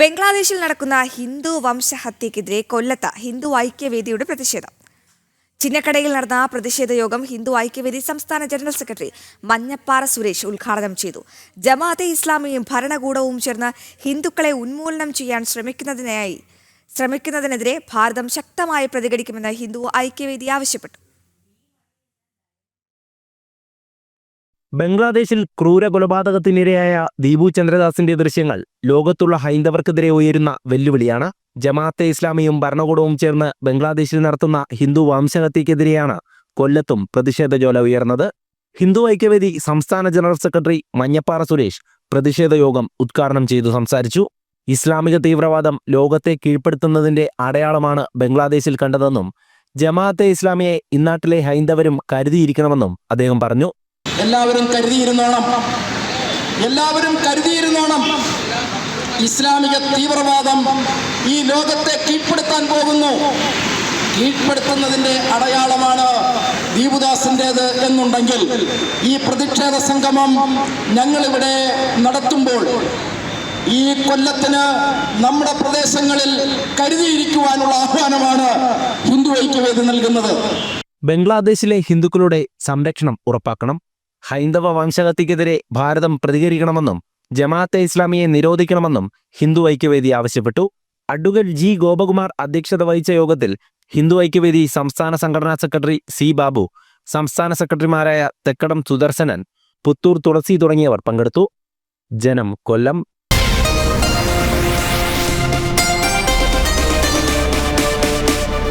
ബംഗ്ലാദേശിൽ നടക്കുന്ന ഹിന്ദു വംശഹത്യക്കെതിരെ കൊല്ലത്ത് ഹിന്ദു ഐക്യവേദിയുടെ പ്രതിഷേധം. ചിന്നക്കടയിൽ നടന്ന പ്രതിഷേധ യോഗം ഹിന്ദു ഐക്യവേദി സംസ്ഥാന ജനറൽ സെക്രട്ടറി മഞ്ഞപ്പാറ സുരേഷ് ഉദ്ഘാടനം ചെയ്തു. ജമാഅത്തെ ഇസ്ലാമിയും ഭരണകൂടവും ചേർന്ന് ഹിന്ദുക്കളെ ഉന്മൂലനം ചെയ്യാൻ ശ്രമിക്കുന്നതിനായി ശ്രമിക്കുന്നതിനെതിരെ ഭാരതം ശക്തമായി പ്രതികരിക്കുമെന്ന് ഹിന്ദു ഐക്യവേദി ആവശ്യപ്പെട്ടു. ബംഗ്ലാദേശിൽ ക്രൂര കൊലപാതകത്തിനിരയായ ദീപു ചന്ദ്രദാസിന്റെ ദൃശ്യങ്ങൾ ലോകത്തുള്ള ഹൈന്ദവർക്കെതിരെ ഉയരുന്ന വെല്ലുവിളിയാണ്. ജമാഅത്തെ ഇസ്ലാമിയും ഭരണകൂടവും ചേർന്ന് ബംഗ്ലാദേശിൽ നടത്തുന്ന ഹിന്ദു വംശഹത്യക്കെതിരെയാണ് കൊല്ലത്തും പ്രതിഷേധ ജ്വല ഉയർന്നത്. ഹിന്ദു ഐക്യവേദി സംസ്ഥാന ജനറൽ സെക്രട്ടറി മഞ്ഞപ്പാറ സുരേഷ് പ്രതിഷേധ യോഗം ഉദ്ഘാടനം ചെയ്തു സംസാരിച്ചു. ഇസ്ലാമിക തീവ്രവാദം ലോകത്തെ കീഴ്പ്പെടുത്തുന്നതിന്റെ അടയാളമാണ് ബംഗ്ലാദേശിൽ കണ്ടതെന്നും ജമാഅത്തെ ഇസ്ലാമിയെ ഇന്നാട്ടിലെ ഹൈന്ദവരും കരുതിയിരിക്കണമെന്നും അദ്ദേഹം പറഞ്ഞു. എല്ലാവരും കരുതിയിരുന്നോണം. എല്ലാവരും കരുതിയിരുന്നോണം. ഇസ്ലാമിക തീവ്രവാദം ഈ ലോകത്തെ കീഴ്പ്പെടുത്താൻ പോകുന്നു. കീഴ്പ്പെടുത്തുന്നതിന്റെ അടയാളമാണ് ദീപുദാസിന്റെത് എന്നുണ്ടെങ്കിൽ ഈ പ്രതിഷേധ സംഗമം ഞങ്ങളിവിടെ നടത്തുമ്പോൾ ഈ കൊല്ലത്തിന് നമ്മുടെ പ്രദേശങ്ങളിൽ കരുതിയിരിക്കുവാനുള്ള ആഹ്വാനമാണ് ഹിന്ദു ഐക്യവേദി നൽകുന്നത്. ബംഗ്ലാദേശിലെ ഹിന്ദുക്കളുടെ സംരക്ഷണം ഉറപ്പാക്കണം. ഹൈന്ദവ വംശഹത്യക്കെതിരെ ഭാരതം പ്രതികരിക്കണമെന്നും ജമാഅത്തെ ഇസ്ലാമിയെ നിരോധിക്കണമെന്നും ഹിന്ദു ഐക്യവേദി ആവശ്യപ്പെട്ടു. അഡ്വക്കേറ്റ് ജി ഗോപകുമാർ അധ്യക്ഷത വഹിച്ച യോഗത്തിൽ ഹിന്ദു ഐക്യവേദി സംസ്ഥാന സംഘടനാ സെക്രട്ടറി സി ബാബു സംസ്ഥാന സെക്രട്ടറിമാരായ തെക്കടം സുദർശനൻ പുത്തൂർ തുളസി തുടങ്ങിയവർ പങ്കെടുത്തു. ജനം കൊല്ലം